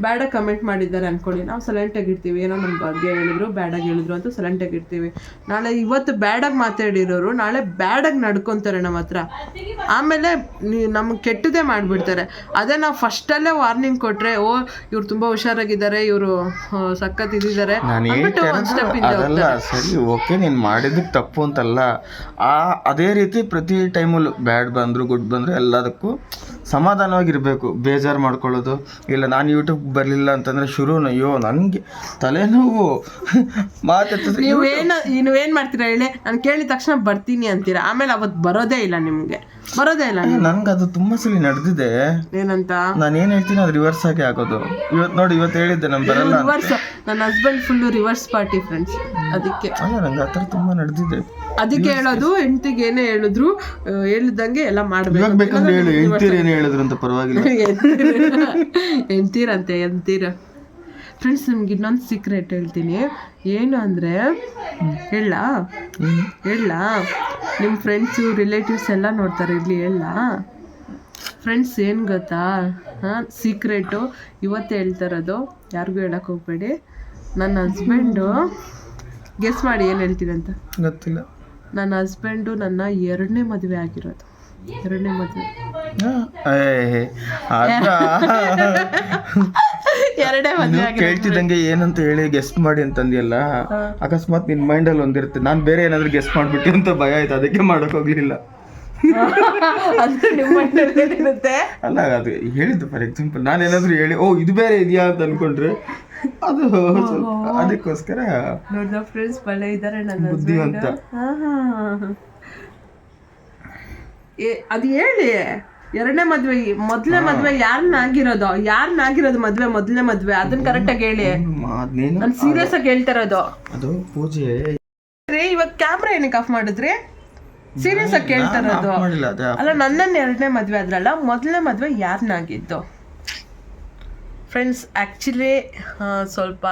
ಬ್ಯಾಡ ಕಮೆಂಟ್ ಮಾಡಿದ್ದಾರೆ ಅಂದ್ಕೊಳ್ಳಿ ನಾವು ಸೈಲೆಂಟಾಗಿ ಇರ್ತೀವಿ. ಏನೋ ನಮ್ಮ ಬಗ್ಗೆ ಹೇಳಿದ್ರು ಬ್ಯಾಡಾಗಿ ಹೇಳಿದ್ರು ಅಂತ ಸೈಲೆಂಟಾಗಿ ಇರ್ತೀವಿ. ನಾಳೆ ಇವತ್ತು ಬ್ಯಾಡಾಗಿ ಮಾತಾಡಿರೋರು ನಾಳೆ ಬ್ಯಾಡಾಗಿ ನಡ್ಕೊತಾರೆ ನಮ್ಮ ಹತ್ರ. ಆಮೇಲೆ ನಮ್ಗೆ ಕೆಟ್ಟದೇ ಮಾಡಿಬಿಡ್ತಾರೆ. ಅದೇ ನಾವು ಫಸ್ಟಲ್ಲೇ ವಾರ್ನಿಂಗ್ ಕೊಟ್ಟರೆ ಓ ಇವ್ರು ತುಂಬ ಹುಷಾರಾಗಿದ್ದಾರೆ ಇವರು ಸಖತ್ ಇದ್ದಿದ್ದಾರೆ ನಾನು ಅಂದ್ಬಿಟ್ಟು ಒಂದು ಸ್ಟೆಪ್ ಹಿಂದೆ ಅದಲ್ಲ ಸರಿ ಓಕೆ ನೀನು ಮಾಡಿದ್ದಕ್ಕೆ ತಪ್ಪು ಅಂತಲ್ಲ. ಆ ಅದೇ ರೀತಿ ಪ್ರತಿ ಟೈಮಲ್ಲೂ ಬ್ಯಾಡ್ ಬಂದ್ರು ಗುಡ್ ಬಂದ್ರು ಎಲ್ಲದಕ್ಕೂ ಸಮಾಧಾನವಾಗಿರ್ಬೇಕು. ಬೇಜಾರು ಮಾಡ್ಕೊಳ್ಳೋದು. ಇಲ್ಲ ನಾನು ಯೂಟ್ಯೂಬ್ ಬರಲಿಲ್ಲ ಅಂತಂದ್ರೆ ಶುರು ಅಯ್ಯೋ ನನಗೆ ತಲೆನೋವು. *laughs* ಮಾತಾಡ್ತಿದ್ರೆ ನೀವೇನು ನೀವೇನು ಮಾಡ್ತೀರಾ ಹೇಳಿ? ನಾನು ಕೇಳಿದ ತಕ್ಷಣ ಬರ್ತೀನಿ ಅಂತೀರಾ? ಆಮೇಲೆ ಅವತ್ತು ಬರೋದೇ ಇಲ್ಲ ನಿಮಗೆ. ಬರೋದೇ ಇಲ್ಲ. ನನ್ಗೆ ಅದು ತುಂಬಾ ಸಲ ನಡೆದಿದೆ. ಏನಂತ? ನಾನು ಏನ್ ಹೇಳ್ತೀನಿ ಅದು ರಿವರ್ಸ್ ಆಗಿ ಆಗೋದು. ಇವತ್ತು ನೋಡಿ ಇವತ್ತು ಹೇಳಿದ್ದೆ ನಾನು ಬರಲ್ಲ ಅಂತ. ರಿವರ್ಸ್ ನನ್ನ husband full reverse party friends ಅದಕ್ಕೆ. ಅಲ್ಲ ನಂಗೆ ಆ ಥರ ತುಂಬ ನಡೆದಿದೆ. ಅದಕ್ಕೆ ಹೇಳೋದು ಹೆಂಡತಿಗೆ ಏನೇ ಹೇಳಿದ್ರು ಆ, ಹೇಳಿದಂಗೆ ಎಲ್ಲ ಮಾಡ್ಬೇಕು ಬೇಕಂದ್ರೆ ಹೇಳು ಹೇಳ್ತೀರಿ ಏನು ಹೇಳಿದ್ರು ಅಂತ ಪರವಾಗಿಲ್ಲ. *laughs* ಎಂತೀರಂತೆ ಎಂತೀರ ಫ್ರೆಂಡ್ಸ್ ನಿಮ್ಗೆ ಇನ್ನೊಂದು ಸೀಕ್ರೆಟ್ ಹೇಳ್ತೀನಿ. ಏನು ಅಂದರೆ ಹೇಳ. ಹೇಳ. ನಿಮ್ಮ ಫ್ರೆಂಡ್ಸು ರಿಲೇಟಿವ್ಸ್ ಎಲ್ಲ ನೋಡ್ತಾರೆ ಇರಲಿ ಹೇಳ. ಫ್ರೆಂಡ್ಸ್ ಏನು ಗೊತ್ತಾ? ಹಾಂ ಸೀಕ್ರೆಟು ಇವತ್ತು ಹೇಳ್ತಾ ಇರೋದು. ಯಾರಿಗೂ ಹೇಳಕ್ಕೆ ಹೋಗ್ಬೇಡಿ. ನನ್ನ ಹಸ್ಬೆಂಡು ಗೆಸ್ ಮಾಡಿ ಏನು ಹೇಳ್ತೀನಿ ಅಂತ? ಗೊತ್ತಿಲ್ಲ. ನನ್ನ ಹಸ್ಬೆಂಡು ನನ್ನ ಎರಡನೇ ಮದುವೆ ಆಗಿರೋದು. ಎರಡನೇ ಮದುವೆ. *laughs* *laughs* ಎರಡೇ ಮದ್ವೆ ನೀನು ಆಗಿರೋದು. ಕೇಳ್ತಿದ್ದಂಗೆ ಏನಂತ ಹೇಳಿ ಗೆಸ್ಟ್ ಮಾಡಿ ಅಂತಂದಿಯಲ್ಲ ಅಕಸ್ಮಾತ್ ನಿನ್ ಮೈಂಡಲ್ಲಿ ಒಂದಿರುತ್ತೆ. ನಾನು ಬೇರೆ ಏನಾದ್ರು ಗೆಸ್ಟ್ ಮಾಡ್ಬಿಟ್ಟಿ ಅಂತ ಭಯ ಆಯ್ತು. ಅದಕ್ಕೆ ಮಾಡಕ್ ಹೋಗ್ಲಿಲ್ಲ. *laughs* ನಿಮ್ಮ ಮೈಂಡಲ್ಲಿ ಅಲ್ಲ ಅದು ಹೇಳಿದ್ದು ಫಾರ್ ಎಕ್ಸಾಂಪಲ್ ನಾನು ಏನಾದ್ರು ಹೇಳಿ ಓ ಇದು ಬೇರೆ ಇದೆಯಾ? ಅಂತ ಅನ್ಕೊಂಡ್ರೆ ಅದು ಸ್ವಲ್ಪ ಅದಕ್ಕೋಸ್ಕರ ನೋಡ್ದ ಫ್ರೆಂಡ್ಸ್ ಬಳೆ ಇದ್ದಾರೆ ನನ್ನ ಬುದ್ಧಿವಂತ. ಅದು ಹೇಳಿ. ಎರಡನೇ ಮದ್ವೆ ಮೊದಲನೇ ಮದ್ವೆ ಯಾರನ್ನಾಗಿರೋದು ಯಾರನ್ನಾಗಿರೋದು ಮದ್ವೆ ಮೊದಲನೇ ಮದ್ವೆ? ಅದನ್ನ ಕರೆಕ್ಟಾಗಿ ಹೇಳಿ. ಅದ್ನೇನು ನಾನು? ಸೀರಿಯಸ್ ಆಗಿ ಹೇಳ್ತಾ ಇರೋದು. ಅದು ಪೂಜೆ. ರೀ ಇವಾಗ ಕ್ಯಾಮ್ರಾ ಏನಕ್ಕೆ ಆಫ್ ಮಾಡಿದ್ರಿ? ಸೀರಿಯಸ್ ಆಗಿ ಕೇಳ್ತಾ ಇರೋದು. ಅಲ್ಲ ನನ್ನನ್ನ ಎರಡನೇ ಮದ್ವೆ ಅದ್ರಲ್ಲ ಮೊದಲನೇ ಮದ್ವೆ ಯಾರನ್ನಾಗಿದ್ದು ಫ್ರೆಂಡ್ಸ್ ಆ್ಯಕ್ಚುಲಿ ಸ್ವಲ್ಪ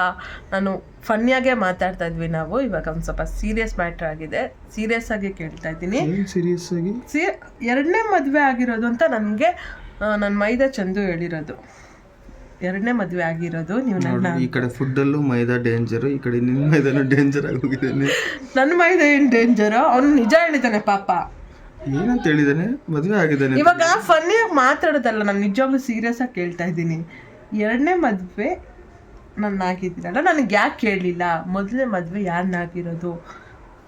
ನಾನು ಫನ್ನಿಯಾಗೆ ಮಾತಾಡ್ತಾ ಇದ್ವಿ ನಾವು. ಇವಾಗ ಒಂದು ಸ್ವಲ್ಪ ಸೀರಿಯಸ್ ಮ್ಯಾಟ್ರ್ ಆಗಿದೆ. ಸೀರಿಯಸ್ ಆಗಿ ಕೇಳ್ತಾ ಇದ್ದೀನಿ. ಸೀರಿಯಸ್ ಆಗಿ? ಸಿ ಎರಡನೇ ಮದುವೆ ಆಗಿರೋದು ಅಂತ ನನಗೆ ನನ್ನ ಮೈದಾ ಚಂದು ಹೇಳಿರೋದು. ಎರಡನೇ ಮದುವೆ ಆಗಿರೋದು ನೀವು ನನ್ನ ಈ ಕಡೆ ಫುಡ್ ಅಲ್ಲೂ ಮೈದಾ ಡೇಂಜರ್ ಈ ಕಡೆ ನಿಮ್ಮ ಮೈದಾನು ಡೇಂಜರ್ ಆಗಿ ಹೋಗಿದ್ದಾನೆ ನನ್ನ ಮೈದಾ ಏನು ಡೇಂಜರು ಅವ್ನು ನಿಜ ಹೇಳಿದ್ದಾನೆ ಪಾಪ. ಏನಂತ ಹೇಳಿದಾನೆ? ಮದುವೆ ಆಗಿದ್ದಾನೆ ಇವಾಗ ಫನ್ನಿಯಾಗಿ ಮಾತಾಡೋದಲ್ಲ ನಾನು ನಿಜವಾಗ್ಲೂ ಸೀರಿಯಸ್ ಆಗಿ ಕೇಳ್ತಾ ಇದ್ದೀನಿ. ಎರಡನೇ ಮದುವೆ ನನ್ನ ಹಾಕಿದ್ದೀರಲ್ಲ ನನಗೆ ಯಾಕೆ ಕೇಳಲಿಲ್ಲ? ಮೊದಲನೇ ಮದುವೆ ಯಾರನ್ನಾಗಿರೋದು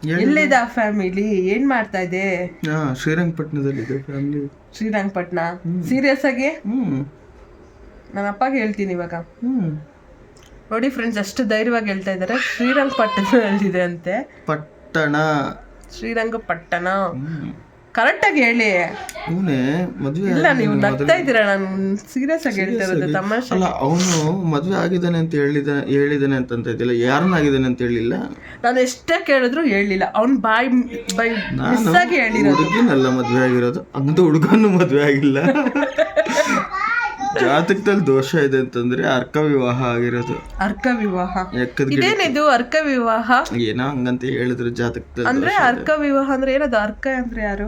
ಎಲ್ಲಿದೆ ಆ ಫ್ಯಾಮಿಲಿ? ಏನು ಮಾಡ್ತಾ ಇದೆ? ಶ್ರೀರಂಗಪಟ್ಟಣದಲ್ಲಿ ಇದೆ ಫ್ಯಾಮಿಲಿ. ಶ್ರೀರಂಗಪಟ್ಟಣ ಸೀರಿಯಸ್ ಆಗಿ? ನನ್ನ ಅಪ್ಪಗೆ ಹೇಳ್ತೀನಿ ಇವಾಗ. ಹ್ಮ್. ನೋಡಿ ಫ್ರೆಂಡ್ಸ್ ಅಷ್ಟು ಧೈರ್ಯವಾಗಿ ಹೇಳ್ತಾ ಇದ್ದಾರೆ. ಶ್ರೀರಂಗಪಟ್ಟಣದಲ್ಲಿದೆ ಅಂತೆ. ಪಟ್ಟಣ. ಶ್ರೀರಂಗಪಟ್ಟಣ. ಕರೆಕ್ಟಾಗಿ ಹೇಳಿ. ಅವನೇ ಮದುವೆ ಇಲ್ಲ ನೀವು ನಗ್ತಾ ಇದ್ದೀರಾ? ನಾನು ಸೀರಿಯಸ್ ಆಗಿ ಹೇಳ್ತಾ ಇರೋದು ತಮಾಷೆ. ಅಲ್ಲ ಅವನು ಮದುವೆ ಆಗಿದ್ದಾನೆ ಅಂತ ಹೇಳಿದಾನೆ ಹೇಳಿದಾನೆ ಅಂತಂತ ಇದ್ದಿಲ್ಲ ಯಾರನ್ನಾಗಿದ್ದಾನೆ ಅಂತ ಹೇಳಿಲ್ಲ? ನಾನು ಎಷ್ಟೇ ಕೇಳಿದ್ರು ಹೇಳಿಲ್ಲ. ಅವನ್ ಬಾಯ್ ಬೈ ಮಿಸ್ ಆಗಿ ಹೇಳಿರೋದು. ಹುಡುಗಿನಲ್ಲ ಮದುವೆ ಆಗಿರೋದು ಅಂತ ಹುಡುಗನು ಮದುವೆ ಆಗಿಲ್ಲ. *laughs* ಜಾತಕದಲ್ಲಿ ದೋಷ ಇದೆ ಅಂತಂದ್ರೆ ಅರ್ಕ ವಿವಾಹ ಆಗಿರೋದು. ಅರ್ಕ ವಿವಾಹ. ಯಾಕಂದ್ರೆ ಇದೇನಿದು ಅರ್ಕ ವಿವಾಹ? ಏನೋ ಹಂಗಂತ ಹೇಳಿದ್ರು ಜಾತಕದಲ್ಲಿ ಅಂದ್ರೆ ಅರ್ಕ ವಿವಾಹ ಅಂದ್ರೆ ಏನದು? ಅರ್ಕ ಅಂದ್ರೆ ಯಾರು?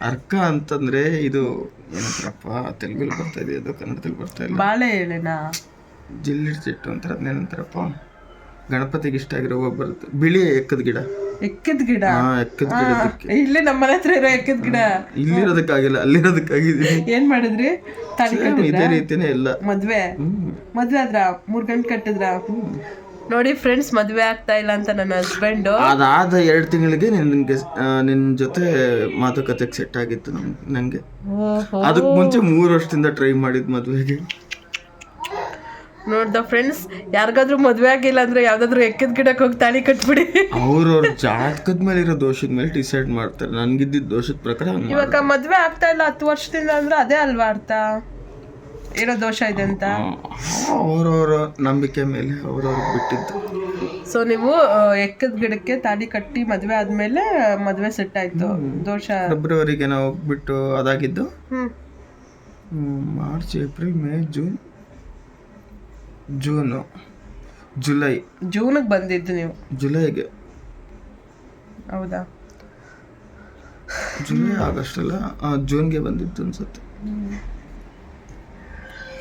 ಅರ್ಕ ಅಂತಂದ್ರೆ ಇದು ಏನಂತಾರಪ್ಪ ತೆಲುಗಲ್ಲಿ ಬರ್ತಾ ಇದೆ ಅದು? ಕನ್ನಡದಲ್ಲಿ ಬರ್ತಾ ಇಲ್ಲ? ಬಾಳೆ ಎಲೆನಾ? ಜಿಲ್ಲಿಡ್ ಚೆಟ್ಟು ಅಂತಾರೆ ಗಣಪತಿಗೆ ಇಷ್ಟ ಆಗಿರೋ ಹೂವು ಬರುತ್ತೆ ಬಿಳಿ ಎಕ್ಕದ ಗಿಡ. ಎಕ್ಕದ ಗಿಡ? ಹಾ ಎಕ್ಕದ ಗಿಡದಕ್ಕೆ ಇಲ್ಲೇ ನಮ್ಮ ಮನೆ ಹತ್ರ ಇರೋ ಎಕ್ಕದ ಗಿಡ. ಇಲ್ಲಿರೋದಕ್ಕಾಗಿಲ್ಲ ಅಲ್ಲಿರೋದಕ್ಕಾಗಿದೆ. ಏನ್ ಮಾಡಿದ್ರಿ? ತಾಳಿ Same ಇದೇ ರೀತಿನೇ ಇಲ್ಲ ಮದ್ವೆ. ಮದ್ವೆ ಆದ್ರ? ಮೂರ್ ಗಂಟೆ ಕಟ್ಟಿದ್ರ? ನೋಡಿ ಫ್ರೆಂಡ್ಸ್ ಮದ್ವೆ ಆಗ್ತಾ ಇಲ್ಲ ಅಂತ ನನ್ನ ಹಸ್ಬೆಂಡ್ ಅದಾದ ಎರಡು ತಿಂಗಳಿಗೆ ನಿನ್ಗೆ ನಿನ್ನ ಜೊತೆ ಮಾತುಕತೆಗೆ ಸೆಟ್ ಆಗಿತ್ತು ನಮ್ ನಂಗೆ. ಅದಕ್ಕೆ ಮುಂಚೆ ಮೂರು ವರ್ಷದಿಂದ ಟ್ರೈ ಮಾಡಿದ್ ಮದುವೆಗೆ. ನೋಡ್ದ ಫ್ರೆಂಡ್ಸ್ ಯಾರಿಗಾದ್ರೂ ಮದುವೆ ಆಗಿಲ್ಲ ಅಂದ್ರೆ ಯಾವ್ದಾದ್ರು ಎಕ್ಕದ ಗಿಡಕ್ಕೆ ಹೋಗಿ ತಾಳಿ ಕಟ್ಬಿಡಿ. ಅವ್ರವ್ರ ಜಾತಕದ ಮೇಲೆ ಇರೋ ದೋಷದ ಮೇಲೆ ಡಿಸೈಡ್ ಮಾಡ್ತಾರೆ. ನನ್ಗಿದ್ದಿದ್ದ ದೋಷದ ಪ್ರಕಾರ ಹಂಗ್ ಮಾಡ್ತಾರೆ. ಇವಾಗ ಮದ್ವೆ ಆಗ್ತಾ ಇಲ್ಲ ಹತ್ತು ವರ್ಷದಿಂದ ಅಂದ್ರೆ ಅದೇ ಅಲ್ವಾ ಅರ್ಥ? ಇರೋ ದೋಷ ಇದೆ ಅಂತ. ಅವ್ರವ್ರ ನಂಬಿಕೆ ಮೇಲೆ ಅವ್ರವ್ರಿಗೆ ಬಿಟ್ಟಿದ್ದು. ಸೊ ನೀವು ಎಕ್ಕದ ಗಿಡಕ್ಕೆ ತಾಳಿ ಕಟ್ಟಿ ಮದ್ವೆ ಆದ್ಮೇಲೆ ಮದ್ವೆ ಸೆಟ್ ಆಯ್ತು. ದೋಷ. ಫೆಬ್ರವರಿಗೆ ನಾವು ಹೋಗ್ಬಿಟ್ಟು ಅದಾಗಿದ್ದು. ಹ್ಮ್. ಹ್ಮ್, March April May June. June. July. ಜೂನ್ಗೆ ಬಂದಿದ್ದು ನೀವು. ಜುಲೈಗೆ. ಹೌದಾ? ಜುಲೈ ಆಗಸ್ಟ್ ಅಲ್ಲ? ಆ, ಜೂನ್ಗೆ ಬಂದಿತ್ತು ಅನ್ಸುತ್ತೆ.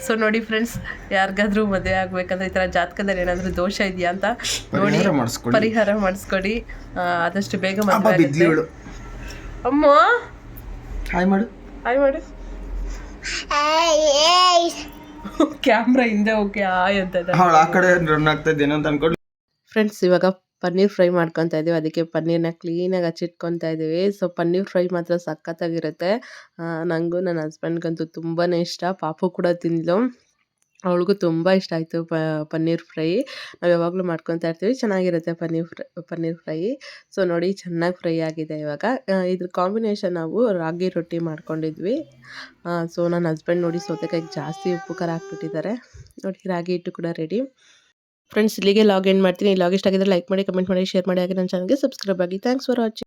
ಸೊ ನೋಡಿ ಫ್ರೆಂಡ್ಸ್ ಯಾರಿಗಾದ್ರೂ ಮದುವೆ ಆಗ್ಬೇಕಂದ್ರೆ ಈ ಥರ ಜಾತಕದಲ್ಲಿ ಏನಾದರೂ ದೋಷ ಇದೆಯಾ ಅಂತ ನೋಡಿ ಪರಿಹಾರ ಮಾಡಿಸ್ಕೊಳ್ಳಿ ಪರಿಹಾರ ಮಾಡಿಸ್ಕೊಡಿ. ಆ, ಆದಷ್ಟು ಬೇಗ ಅಪ್ಪ ಮದುವೆ ಅಮ್ಮ ಹಾಯ್ ಮಾಡು. ಹಾಯ್ ಮಾಡಿ. ಕ್ಯಾಮ್ರಾ ಹಿಂದೆ ಓಕೆ ಆಯ್ ಅಂತ ಅವಳು ಆ ಕಡೆ ರನ್ ಆಗ್ತಾ ಇದ್ದೇನೋ ಅಂತ ಅನ್ಕೊಂಡು. ಫ್ರೆಂಡ್ಸ್ ಇವಾಗ ಪನ್ನೀರ್ ಫ್ರೈ ಮಾಡ್ಕೊತಾ ಇದೀವಿ ಅದಕ್ಕೆ ಪನ್ನೀರ್ನ ಕ್ಲೀನಾಗಿ ಹಚ್ಚಿಟ್ಕೊತಾ ಇದೀವಿ ಸೊ ಪನ್ನೀರ್ ಫ್ರೈ ಮಾತ್ರ ಸಖತ್ತಾಗಿರುತ್ತೆ. ಆ, ನನಗೂ ನನ್ನ ಹಸ್ಬೆಂಡ್ಗಂತೂ ತುಂಬಾ ಇಷ್ಟ. ಪಾಪು ಕೂಡ ತಿಂದ್ಲು. ಅವಳಿಗೂ ತುಂಬ ಇಷ್ಟ ಆಯಿತು ಪ, ಪನ್ನೀರ್ ಫ್ರೈ. ನಾವು ಯಾವಾಗಲೂ ಮಾಡ್ಕೊತಾ ಇರ್ತೀವಿ. ಚೆನ್ನಾಗಿರುತ್ತೆ paneer fry paneer fry. So, ನೋಡಿ ಚೆನ್ನಾಗಿ ಫ್ರೈ ಆಗಿದೆ ಇವಾಗ. ಇದ್ರ ಕಾಂಬಿನೇಷನ್ ನಾವು ರಾಗಿ ರೊಟ್ಟಿ ಮಾಡ್ಕೊಂಡಿದ್ವಿ. ಸೊ ನನ್ನ ಹಸ್ಬೆಂಡ್ ನೋಡಿ ಸೌತೆಕಾಯಿಗೆ ಜಾಸ್ತಿ ಉಪ್ಪು, ಖಾರ ಹಾಕ್ಬಿಟ್ಟಿದ್ದಾರೆ. ನೋಡಿ, ರಾಗಿ ಹಿಟ್ಟು ಕೂಡ ರೆಡಿ ಫ್ರೆಂಡ್ಸ್ ಇಲ್ಲಿಗೆ ಲಾಗಿನ್ ಮಾಡ್ತೀನಿ. ಲಾಗ್ ಆಗಿದ್ರೆ ಲೈಕ್ ಮಾಡಿ ಕಮೆಂಟ್ ಮಾಡಿ ಶೇರ್ ಮಾಡಿ. ಹಾಗೆ ನನ್ನ ಚಾನಲ್ಗೆ ಸಬ್ಸ್ಕ್ರೈಬ್ ಆಗಿ. Thanks for watching